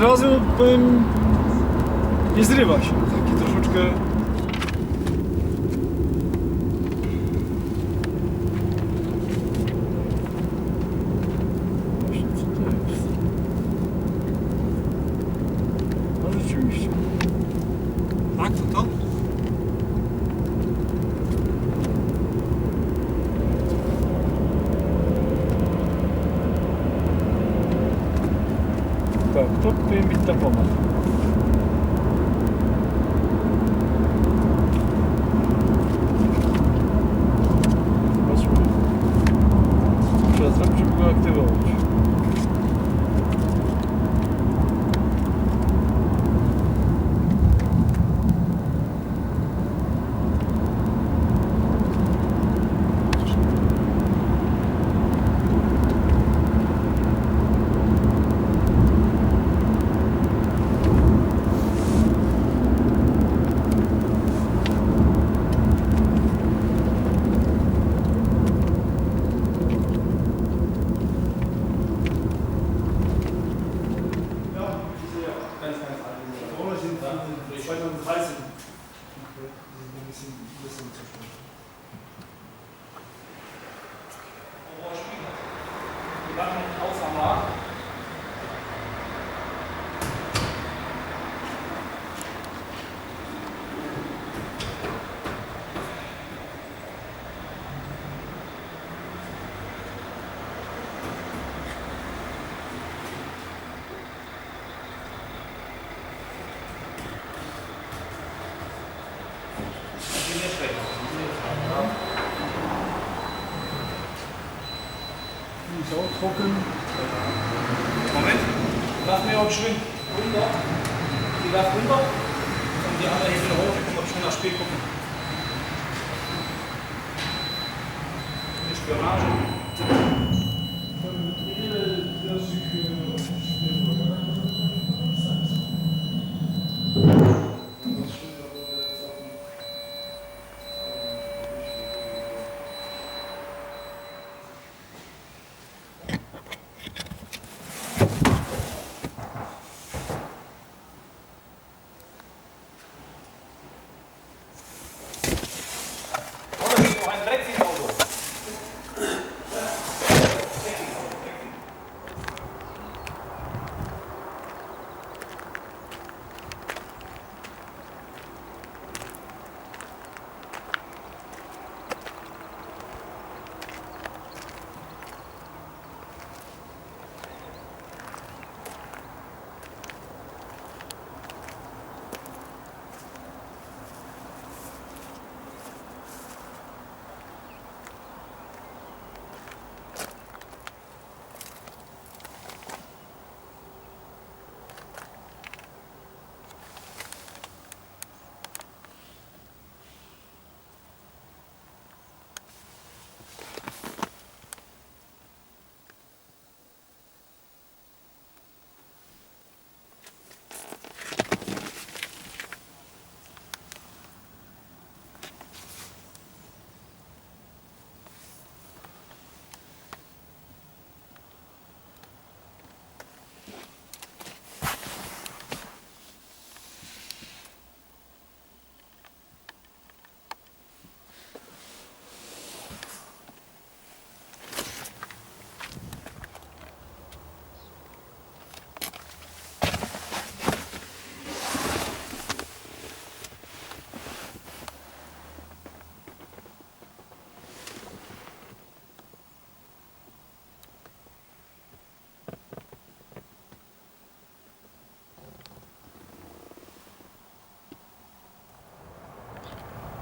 od razu powiem, nie zrywa się. Taki troszeczkę... Tut bin mit der Pommes. government health ist auch trocken. Moment. Lass mir auch schön runter. Die darf runter. Und die andere wieder hoch. Ich kann schön nach Spiel gucken. Die Spionage. Yeah.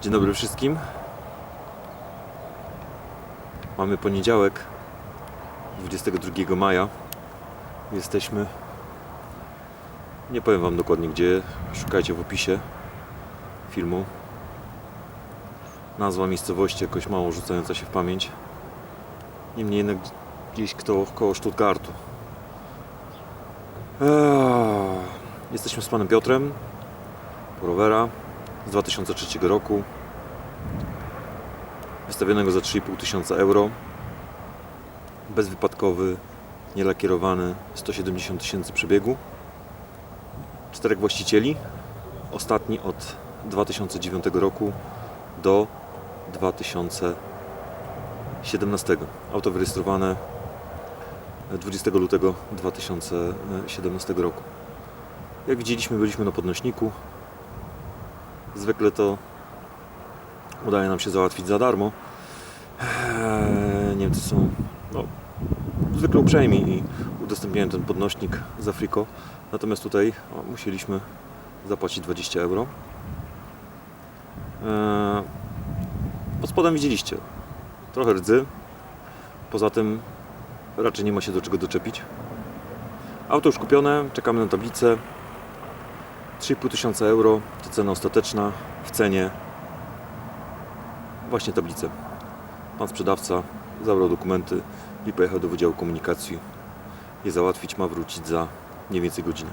Dzień dobry wszystkim. Mamy poniedziałek, 22 maja. Jesteśmy. Nie powiem Wam dokładnie gdzie. Szukajcie w opisie filmu. Nazwa miejscowości jakoś mało rzucająca się w pamięć. Niemniej jednak gdzieś koło, koło Stuttgartu. Eee, Jesteśmy z panem Piotrem. Rowera z 2003 roku. Wystawionego za 3,5 tysiąca euro. Bezwypadkowy, nielakierowany, 170 tysięcy przebiegu. czterech właścicieli. Ostatni od 2009 roku do 2017. Auto wyrejestrowane 20 lutego 2017 roku. Jak widzieliśmy, byliśmy na podnośniku. Zwykle to udaje nam się załatwić za darmo. Eee, Niemcy są no, zwykle uprzejmi i udostępniają ten podnośnik za friko. Natomiast tutaj o, musieliśmy zapłacić 20 euro. Eee, Pod spodem widzieliście trochę rdzy. Poza tym raczej nie ma się do czego doczepić. Auto już kupione, czekamy na tablicę. 3,5 tysiąca euro to cena ostateczna w cenie właśnie tablicę. Pan sprzedawca zabrał dokumenty i pojechał do Wydziału Komunikacji je załatwić. Ma wrócić za mniej więcej godzinę.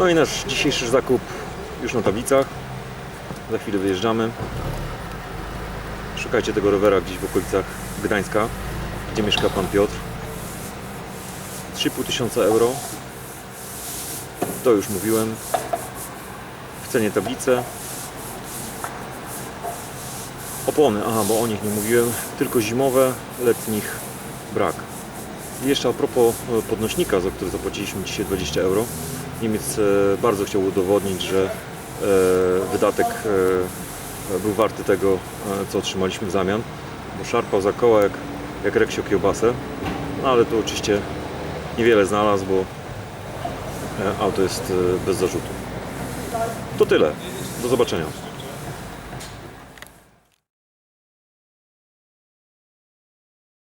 No i nasz dzisiejszy zakup już na tablicach. Za chwilę wyjeżdżamy. Szukajcie tego rowera gdzieś w okolicach Gdańska, gdzie mieszka pan Piotr. 3,5 tysiąca euro. To już mówiłem. W cenie tablice. Opony, aha, bo o nich nie mówiłem. Tylko zimowe, letnich brak. I jeszcze a propos e, podnośnika, za który zapłaciliśmy dzisiaj 20 euro. Niemiec e, bardzo chciał udowodnić, że e, wydatek e, był warty tego, co otrzymaliśmy w zamian, bo szarpał za koła jak, jak reksio kiełbasę, no ale tu oczywiście niewiele znalazł, bo auto jest bez zarzutu. To tyle. Do zobaczenia.